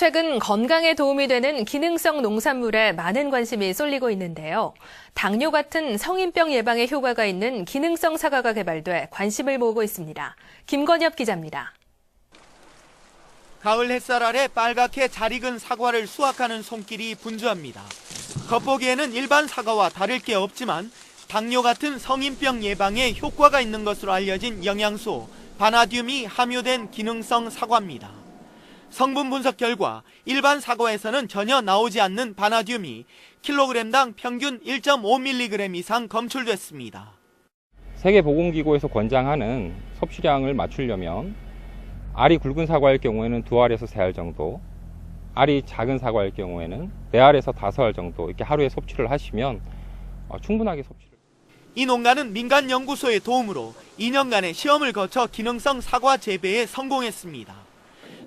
최근 건강에 도움이 되는 기능성 농산물에 많은 관심이 쏠리고 있는데요. 당뇨 같은 성인병 예방에 효과가 있는 기능성 사과가 개발돼 관심을 모으고 있습니다. 김건엽 기자입니다. 가을 햇살 아래 빨갛게 잘 익은 사과를 수확하는 손길이 분주합니다. 겉보기에는 일반 사과와 다를 게 없지만 당뇨 같은 성인병 예방에 효과가 있는 것으로 알려진 영양소 바나듐이 함유된 기능성 사과입니다. 성분 분석 결과 일반 사과에서는 전혀 나오지 않는 바나듐이 킬로그램당 평균 1.5mg 이상 검출됐습니다. 세계보건기구에서 권장하는 섭취량을 맞추려면 알이 굵은 사과일 경우에는 두 알에서 세 알 정도, 알이 작은 사과일 경우에는 네 알에서 다섯 알 정도 이렇게 하루에 섭취를 하시면 어, 충분하게 섭취를. 이 농가는 민간 연구소의 도움으로 2년간의 시험을 거쳐 기능성 사과 재배에 성공했습니다.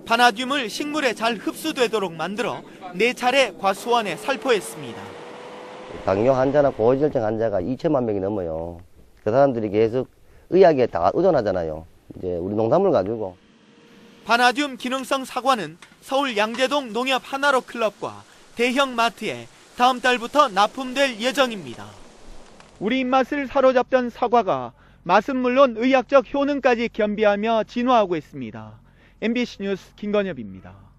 바나듐을 식물에 잘 흡수되도록 만들어 네 차례 과수원에 살포했습니다. 당뇨 환자나 고지혈증 환자가 2천만 명이 넘어요. 그 사람들이 계속 의학에 다 의존하잖아요. 이제 우리 농산물 가지고. 바나듐 기능성 사과는 서울 양재동 농협 하나로 클럽과 대형 마트에 다음 달부터 납품될 예정입니다. 우리 입맛을 사로잡던 사과가 맛은 물론 의학적 효능까지 겸비하며 진화하고 있습니다. MBC 뉴스 김건엽입니다.